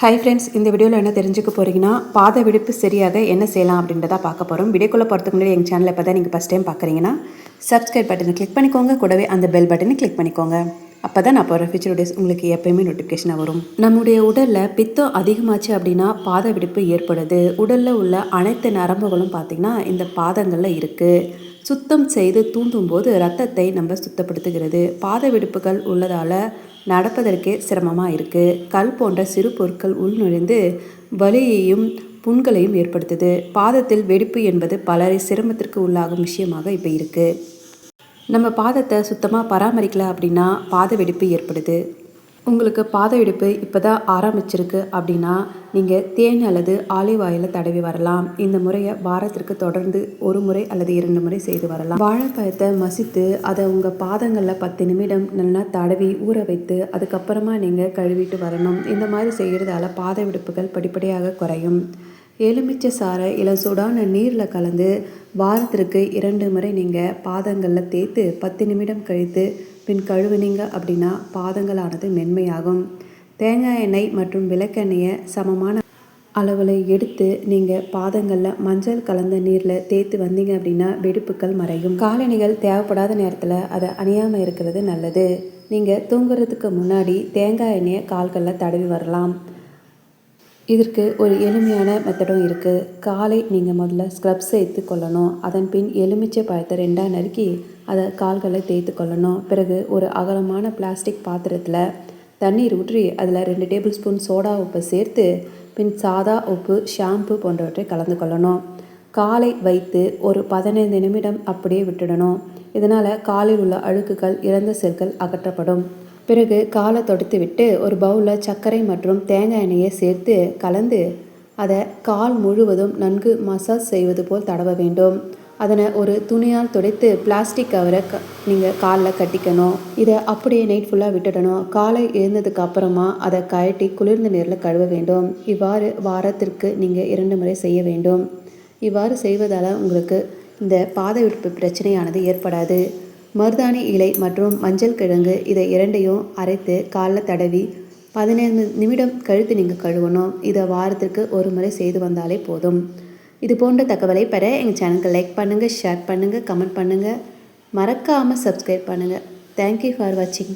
Hi friends இந்த வீடியோவில் என்ன தெரிஞ்சுக்க போகிறீங்கன்னா பாத விடுப்பு சரியாக என்ன செய்யலாம் அப்படின்றத பார்க்க போகிறோம் வீடியோக்குள்ளே போகிறதுக்கு முன்னாடி எங்கள் சேனலை இப்போ தான் நீங்கள் ஃபஸ்ட் டைம் பார்க்குறீங்கன்னா சப்ஸ்கிரைப் பட்டனை கிளிக் பண்ணிக்கோங்க. கூடவே அந்த பெல் பட்டனை கிளிக் பண்ணிக்கோங்க. அப்போ தான் நான் போகிற ஃபியூச்சர் வீடியோஸ் உங்களுக்கு எப்போயுமே நோட்டிஃபிகேஷனாக வரும். நம்முடைய உடலில் பித்தம் அதிகமாச்சு அப்படின்னா பாத வெடிப்பு ஏற்படுது. உடலில் உள்ள அனைத்து நரம்புகளும் பார்த்திங்கன்னா இந்த பாதங்களில் இருக்குது சுத்தம் செய்து தூண்டும் போது ரத்தத்தை நம்ம சுத்தப்படுத்துகிறது. பாத வெடிப்புகள் உள்ளதால் நடப்பதற்கே சிரமமாக இருக்குது கல் போன்ற சிறு பொருட்கள் உள்நுழைந்து வலியையும் புண்களையும் ஏற்படுத்துது. பாதத்தில் வெடிப்பு என்பது பலரை சிரமத்திற்கு உள்ளாகும் விஷயமாக இப்போ இருக்குது நம்ம பாதத்தை சுத்தமாக பராமரிக்கல அப்படின்னா பாத வெடிப்பு ஏற்படுது. உங்களுக்கு பாத வெடிப்பு இப்போ தான் ஆரம்பிச்சிருக்கு அப்படின்னா நீங்கள் தேன் அல்லது ஆலிவ் ஆயில தடவி வரலாம். இந்த முறையை வாரத்திற்கு தொடர்ந்து ஒரு முறை அல்லது இரண்டு முறை செய்து வரலாம். வாழைப்பழத்தை மசித்து அதை உங்கள் பாதங்களில் பத்து நிமிடம் நல்லா தடவி ஊற வைத்து அதுக்கப்புறமா நீங்கள் கழுவிட்டு வரணும். இந்த மாதிரி செய்கிறதால பாத வெடிப்புகள் படிப்படியாக குறையும். எலுமிச்சை சாறை இல்லை சுடான நீரில் கலந்து வாரத்திற்கு இரண்டு முறை நீங்கள் பாதங்களில் தேய்த்து பத்து நிமிடம் கழித்து பின் கழுவுனீங்க அப்படின்னா பாதங்களானது மென்மையாகும். தேங்காய் எண்ணெய் மற்றும் விளக்கெண்ணெயை சமமான அளவில் எடுத்து நீங்கள் பாதங்களில் மஞ்சள் கலந்த நீரில் தேய்த்து வந்தீங்க அப்படின்னா வெடிப்புகள் மறையும். காலணிகள் தேவைப்படாத நேரத்தில் அதை அணியாமல் இருக்கிறது நல்லது. நீங்கள் தூங்குறதுக்கு முன்னாடி தேங்காய் எண்ணெயை கால்களில் தடவி வரலாம். இதற்கு ஒரு எளிமையான மெத்தடும் இருக்குது காலை நீங்கள் முதல்ல ஸ்க்ரப் சேர்த்து கொள்ளணும். அதன் பின் எலுமிச்சை பழத்தை ரெண்டாக நறுக்கி அதை கால்களை தேய்த்து கொள்ளணும். பிறகு ஒரு அகலமான பிளாஸ்டிக் பாத்திரத்தில் தண்ணீர் ஊற்றி அதில் ரெண்டு டேபிள் ஸ்பூன் சோடா உப்பை சேர்த்து பின் சாதா உப்பு ஷாம்பு போன்றவற்றை கலந்து கொள்ளணும். காலை வைத்து ஒரு பதினைந்து நிமிடம் அப்படியே விட்டுடணும். இதனால் காலில் உள்ள அழுக்குகள் இறந்த செல்கள் அகற்றப்படும். பிறகு காலை தொடுத்து விட்டு ஒரு பவுலில் சர்க்கரை மற்றும் தேங்காய் எண்ணெயை சேர்த்து கலந்து அதை கால் முழுவதும் நன்கு மசாஜ் செய்வது போல் தடவ வேண்டும். அதனை ஒரு துணியால் துடைத்து பிளாஸ்டிக் கவரை க நீங்கள் காலில் கட்டிக்கணும். இதை அப்படியே நைட் ஃபுல்லாக விட்டுடணும். காலை எழுந்ததுக்கு அப்புறமா அதை கழட்டி குளிர்ந்த நீரில் கழுவ வேண்டும். இவ்வாறு வாரத்திற்கு நீங்கள் இரண்டு முறை செய்ய வேண்டும். இவ்வாறு செய்வதால் உங்களுக்கு இந்த பாதை விடுப்பு பிரச்சனையானது ஏற்படாது. மருதாணி இலை மற்றும் மஞ்சள் கிழங்கு இதை இரண்டையும் அரைத்து காலில் தடவி பதினைந்து நிமிடம் கழுத்து நீங்கள் கழுவணும். இதை வாரத்திற்கு ஒரு முறை செய்து வந்தாலே போதும். இது போன்ற தகவலை பெற எங்கள் சேனலுக்கு லைக் பண்ணுங்கள் ஷேர் பண்ணுங்கள் கமெண்ட் பண்ணுங்கள் மறக்காமல் சப்ஸ்கிரைப் பண்ணுங்கள் தேங்க்யூ ஃபார் வாட்சிங்